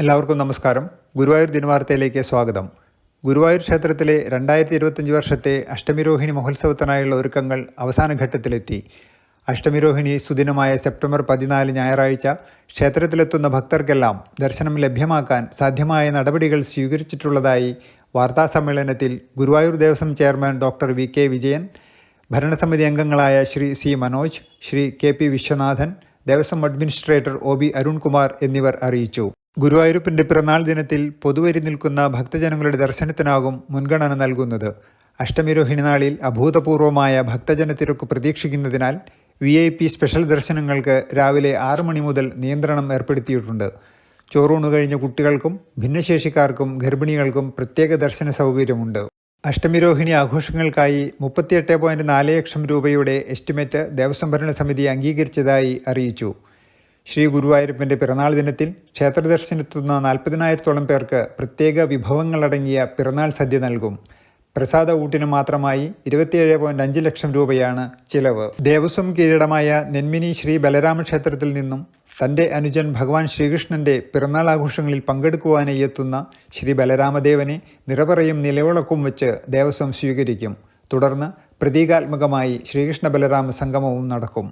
എല്ലാവർക്കും നമസ്കാരം. ഗുരുവായൂർ ദിനവാർത്തയിലേക്ക് സ്വാഗതം. ഗുരുവായൂർ ക്ഷേത്രത്തിലെ രണ്ടായിരത്തി ഇരുപത്തഞ്ച് വർഷത്തെ അഷ്ടമിരോഹിണി മഹോത്സവത്തിനായുള്ള ഒരുക്കങ്ങൾ അവസാന ഘട്ടത്തിലെത്തി. അഷ്ടമിരോഹിണി സുദിനമായ സെപ്റ്റംബർ പതിനാല് ഞായറാഴ്ച ക്ഷേത്രത്തിലെത്തുന്ന ഭക്തർക്കെല്ലാം ദർശനം ലഭ്യമാക്കാൻ സാധ്യമായ നടപടികൾ സ്വീകരിച്ചിട്ടുള്ളതായി വാർത്താസമ്മേളനത്തിൽ Guruvayur Devaswom chairman doctor V K Vijayan ഭരണസമിതി അംഗങ്ങളായ Shri C Manoj Shri K P Viswanathan Devaswom administrator O B Arunkumar എന്നിവർ അറിയിച്ചു. ഗുരുവായൂരപ്പന്റെ പിറന്നാൾ ദിനത്തിൽ പൊതുവരി നിൽക്കുന്ന ഭക്തജനങ്ങളുടെ ദർശനത്തിനാകും മുൻഗണന നൽകുന്നത്. അഷ്ടമിരോഹിണി നാളിൽ അഭൂതപൂർവമായ ഭക്തജനത്തിരക്ക് പ്രതീക്ഷിക്കുന്നതിനാൽ വി ഐ പി സ്പെഷ്യൽ ദർശനങ്ങൾക്ക് രാവിലെ ആറു മണി മുതൽ നിയന്ത്രണം ഏർപ്പെടുത്തിയിട്ടുണ്ട്. ചോറൂണ് കഴിഞ്ഞ കുട്ടികൾക്കും ഭിന്നശേഷിക്കാർക്കും ഗർഭിണികൾക്കും പ്രത്യേക ദർശന സൗകര്യമുണ്ട്. അഷ്ടമിരോഹിണി ആഘോഷങ്ങൾക്കായി മുപ്പത്തിയെട്ട് പോയിന്റ് നാല് ലക്ഷം രൂപയുടെ എസ്റ്റിമേറ്റ് ദേവസ്വം ഭരണ സമിതി അംഗീകരിച്ചതായി അറിയിച്ചു. ശ്രീ ഗുരുവായൂരപ്പന്റെ പിറന്നാൾ ദിനത്തിൽ ക്ഷേത്ര ദർശനത്തുന്ന നാൽപ്പതിനായിരത്തോളം പേർക്ക് പ്രത്യേക വിഭവങ്ങളടങ്ങിയ പിറന്നാൾ സദ്യ നൽകും. പ്രസാദ ഊട്ടിന് മാത്രമായി ഇരുപത്തിയേഴ് പോയിന്റ് അഞ്ച് ലക്ഷം രൂപയാണ് ചിലവ്. ദേവസ്വം കീഴടമായ നെന്മിനി ശ്രീ ബലരാമ ക്ഷേത്രത്തിൽ നിന്നും തന്റെ അനുജൻ ഭഗവാൻ ശ്രീകൃഷ്ണന്റെ പിറന്നാൾ ആഘോഷങ്ങളിൽ പങ്കെടുക്കുവാനായി എത്തുന്ന ശ്രീ ബലരാമദേവനെ നിറപറയും നിലവിളക്കും വെച്ച് ദേവസ്വം സ്വീകരിക്കും. തുടർന്ന് പ്രതീകാത്മകമായി ശ്രീകൃഷ്ണ ബലരാമ സംഗമവും നടക്കും.